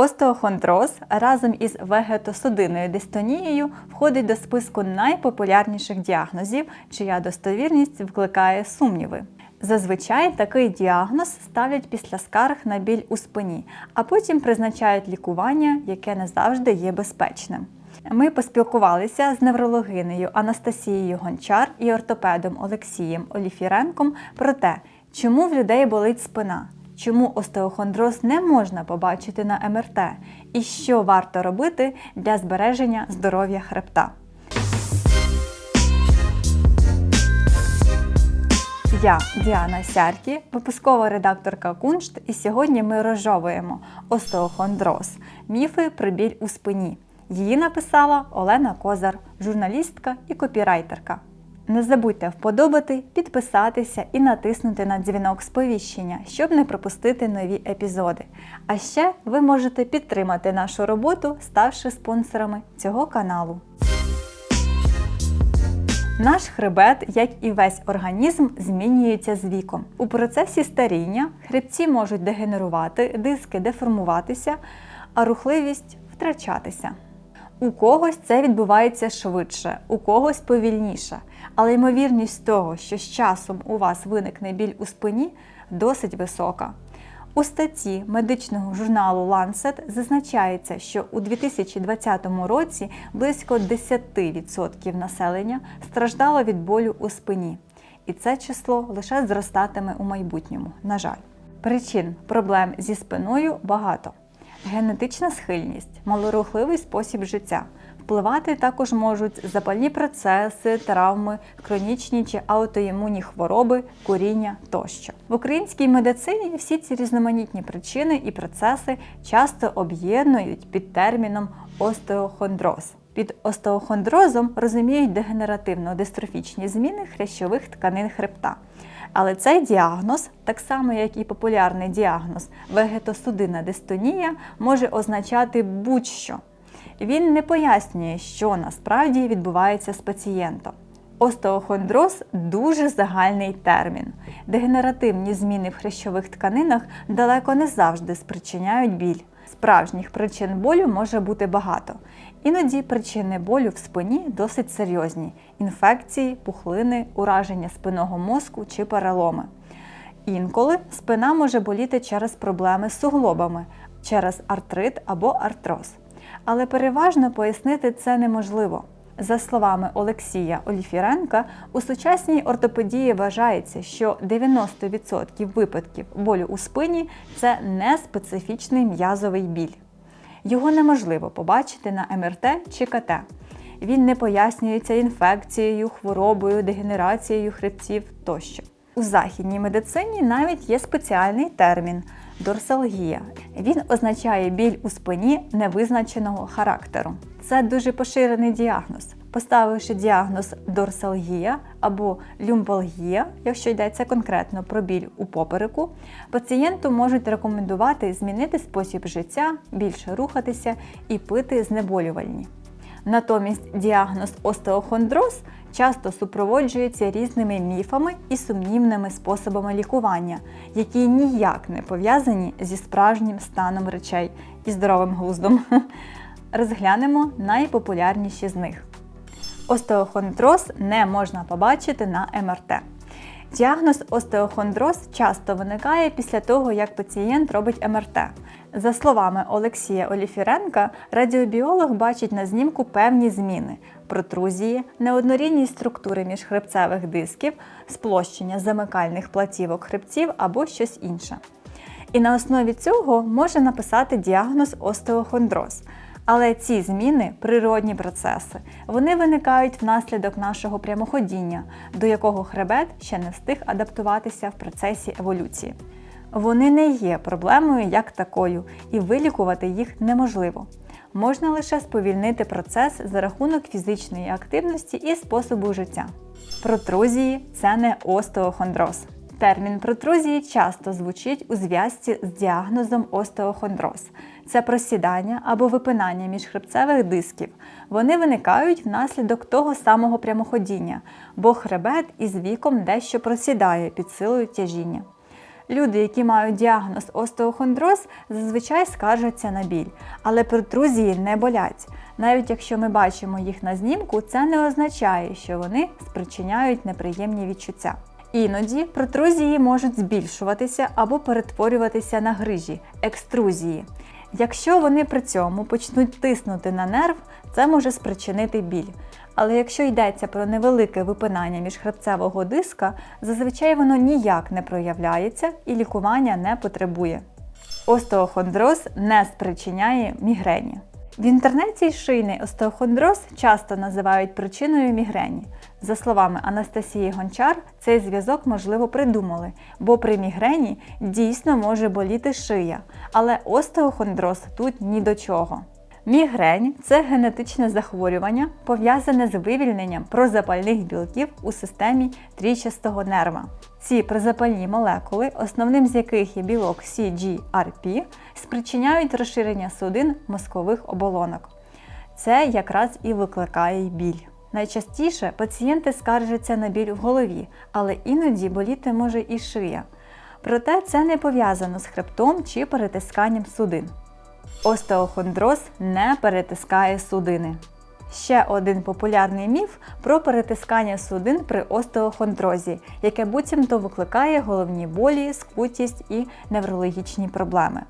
Остеохондроз разом із вегетосудинною дистонією входить до списку найпопулярніших діагнозів, чия достовірність викликає сумніви. Зазвичай такий діагноз ставлять після скарг на біль у спині, а потім призначають лікування, яке не завжди є безпечним. Ми поспілкувалися з неврологинею Анастасією Гончар і ортопедом Олексієм Оліфіренком про те, чому в людей болить спина, чому остеохондроз не можна побачити на МРТ і що варто робити для збереження здоров'я хребта. Я Діана Сяркі, випускова редакторка Куншт, і сьогодні ми розжовуємо остеохондроз міфи про біль у спині. Її написала Олена Козар, журналістка і копірайтерка. Не забудьте вподобати, підписатися і натиснути на дзвінок сповіщення, щоб не пропустити нові епізоди. А ще ви можете підтримати нашу роботу, ставши спонсорами цього каналу. Наш хребет, як і весь організм, змінюється з віком. У процесі старіння хребці можуть дегенерувати, диски деформуватися, а рухливість втрачатися. У когось це відбувається швидше, у когось повільніше, але ймовірність того, що з часом у вас виникне біль у спині, досить висока. У статті медичного журналу Lancet зазначається, що у 2020 році близько 10% населення страждало від болю у спині, і це число лише зростатиме у майбутньому. На жаль, причин проблем зі спиною багато. Генетична схильність, малорухливий спосіб життя. Впливати також можуть запальні процеси, травми, хронічні чи аутоімунні хвороби, куріння тощо. В українській медицині всі ці різноманітні причини і процеси часто об'єднують під терміном остеохондроз. Під остеохондрозом розуміють дегенеративно-дистрофічні зміни хрящових тканин хребта. Але цей діагноз, так само як і популярний діагноз вегетосудинна дистонія, може означати будь-що. Він не пояснює, що насправді відбувається з пацієнтом. Остеохондроз дуже загальний термін. Дегенеративні зміни в хрящових тканинах далеко не завжди спричиняють біль. Справжніх причин болю може бути багато. Іноді причини болю в спині досить серйозні: інфекції, пухлини, ураження спинного мозку чи переломи. Інколи спина може боліти через проблеми з суглобами, через артрит або артроз. Але переважно пояснити це неможливо. За словами Олексія Оліфіренка, у сучасній ортопедії вважається, що 90% випадків болю у спині це не специфічний м'язовий біль. Його неможливо побачити на МРТ чи КТ. Він не пояснюється інфекцією, хворобою, дегенерацією хребців тощо. У західній медицині навіть є спеціальний термін дорсалгія. Він означає біль у спині невизначеного характеру. Це дуже поширений діагноз. Поставивши діагноз дорсалгія або люмбалгія, якщо йдеться конкретно про біль у попереку, пацієнту можуть рекомендувати змінити спосіб життя, більше рухатися і пити знеболювальні. Натомість діагноз остеохондроз часто супроводжується різними міфами і сумнівними способами лікування, які ніяк не пов'язані зі справжнім станом речей і здоровим глуздом. Розглянемо найпопулярніші з них. Остеохондроз не можна побачити на МРТ. Діагноз остеохондроз часто виникає після того, як пацієнт робить МРТ. За словами Олексія Оліфіренка, радіобіолог бачить на знімку певні зміни: протрузії, неоднорідність структури міжхребцевих дисків, сплощення замикальних платівок хребців або щось інше. І на основі цього може написати діагноз остеохондроз. Але ці зміни природні процеси. Вони виникають внаслідок нашого прямоходіння, до якого хребет ще не встиг адаптуватися в процесі еволюції. Вони не є проблемою як такою, і вилікувати їх неможливо. Можна лише сповільнити процес за рахунок фізичної активності і способу життя. Протрузії це не остеохондроз. Термін протрузії часто звучить у зв'язці з діагнозом остеохондроз. Це просідання або випинання міжхребцевих дисків. Вони виникають внаслідок того самого прямоходіння, бо хребет із віком дещо просідає під силою тяжіння. Люди, які мають діагноз остеохондроз, зазвичай скаржаться на біль, але протрузії не болять. Навіть якщо ми бачимо їх на знімку, це не означає, що вони спричиняють неприємні відчуття. Іноді протрузії можуть збільшуватися або перетворюватися на грижі екструзії. Якщо вони при цьому почнуть тиснути на нерв, це може спричинити біль. Але якщо йдеться про невелике випинання міжхребцевого диска, зазвичай воно ніяк не проявляється і лікування не потребує. Остеохондроз не спричиняє мігрені. В інтернеті шийний остеохондроз часто називають причиною мігрені. За словами Анастасії Гончар, цей зв'язок можливо придумали, бо при мігрені дійсно може боліти шия, але остеохондроз тут ні до чого. Мігрень це генетичне захворювання, пов'язане з вивільненням прозапальних білків у системі трічастого нерва. Ці прозапальні молекули, основним з яких є білок CGRP, спричиняють розширення судин мозкових оболонок. Це якраз і викликає біль. Найчастіше пацієнти скаржаться на біль в голові, але іноді боліти може і шия. Проте це не пов'язано з хребтом чи перетисканням судин. Остеохондроз не перетискає судини. Ще один популярний міф про перетискання судин при остеохондрозі, яке буцімто викликає головні болі, скутість і неврологічні проблеми.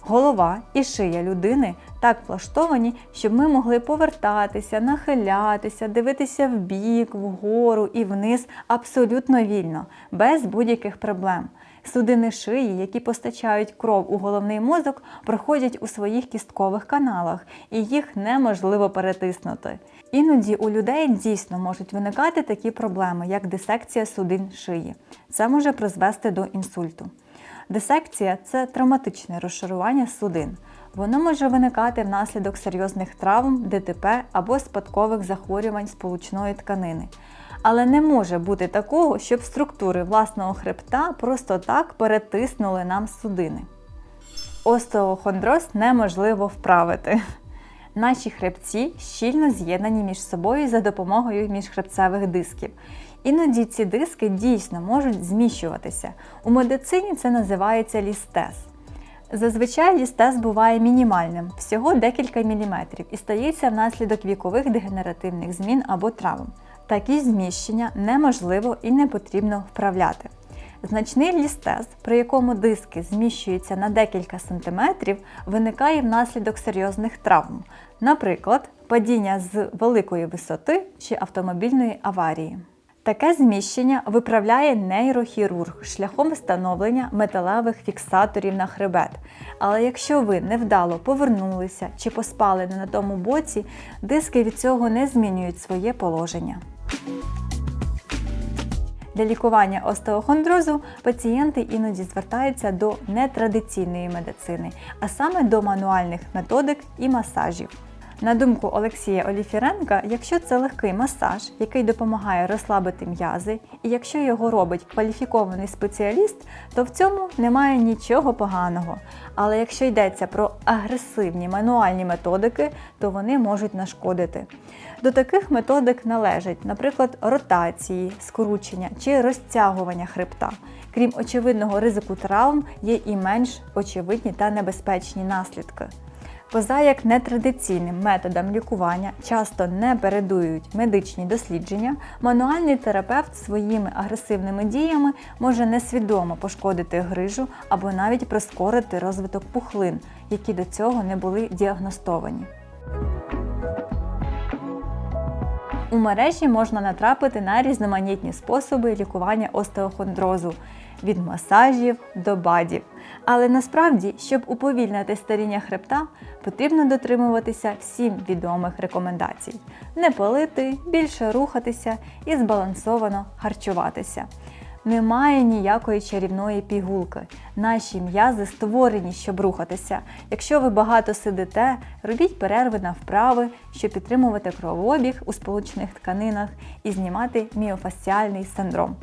Голова і шия людини так влаштовані, щоб ми могли повертатися, нахилятися, дивитися вбік, вгору і вниз абсолютно вільно, без будь-яких проблем. Судини шиї, які постачають кров у головний мозок, проходять у своїх кісткових каналах, і їх неможливо перетиснути. Іноді у людей дійсно можуть виникати такі проблеми, як дисекція судин шиї. Це може призвести до інсульту. Дисекція це травматичне розшарування судин. Воно може виникати внаслідок серйозних травм, ДТП або спадкових захворювань сполучної тканини. Але не може бути такого, щоб структури власного хребта просто так перетиснули нам судини. Остеохондроз неможливо вправити. Наші хребці щільно з'єднані між собою за допомогою міжхребцевих дисків. Іноді ці диски дійсно можуть зміщуватися. У медицині це називається лістез. Зазвичай лістез буває мінімальним, всього декілька міліметрів, і стається внаслідок вікових дегенеративних змін або травм. Такі зміщення неможливо і не потрібно вправляти. Значний лістез, при якому диски зміщуються на декілька сантиметрів, виникає внаслідок серйозних травм, наприклад, падіння з великої висоти чи автомобільної аварії. Таке зміщення виправляє нейрохірург шляхом встановлення металевих фіксаторів на хребет. Але якщо ви невдало повернулися чи поспали не на тому боці, диски від цього не змінюють своє положення. Для лікування остеохондрозу пацієнти іноді звертаються до нетрадиційної медицини, а саме до мануальних методик і масажів. На думку Олексія Оліфіренка, якщо це легкий масаж, який допомагає розслабити м'язи, і якщо його робить кваліфікований спеціаліст, то в цьому немає нічого поганого. Але якщо йдеться про агресивні мануальні методики, то вони можуть нашкодити. До таких методик належать, наприклад, ротації, скручення чи розтягування хребта. Крім очевидного ризику травм, є і менш очевидні та небезпечні наслідки. Поза як нетрадиційним методам лікування часто не передують медичні дослідження, мануальний терапевт своїми агресивними діями може несвідомо пошкодити грижу або навіть прискорити розвиток пухлин, які до цього не були діагностовані. У мережі можна натрапити на різноманітні способи лікування остеохондрозу від масажів до бадів. Але насправді, щоб уповільнити старіння хребта, потрібно дотримуватися всім відомих рекомендацій: не палити, більше рухатися і збалансовано харчуватися. Немає ніякої чарівної пігулки. Наші м'язи створені, щоб рухатися. Якщо ви багато сидите, робіть перерви на вправи, щоб підтримувати кровообіг у сполучених тканинах і знімати міофасціальний синдром.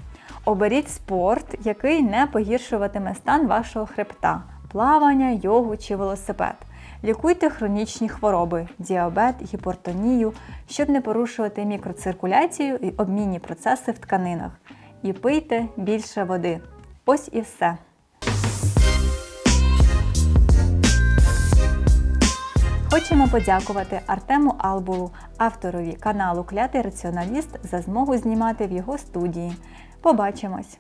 Оберіть спорт, який не погіршуватиме стан вашого хребта, плавання, йогу чи велосипед. Лікуйте хронічні хвороби, діабет, гіпертонію, щоб не порушувати мікроциркуляцію і обмінні процеси в тканинах і пийте більше води. Ось і все. Хочемо подякувати Артему Албулу, авторові каналу Клятий Раціоналіст за змогу знімати в його студії. Побачимось!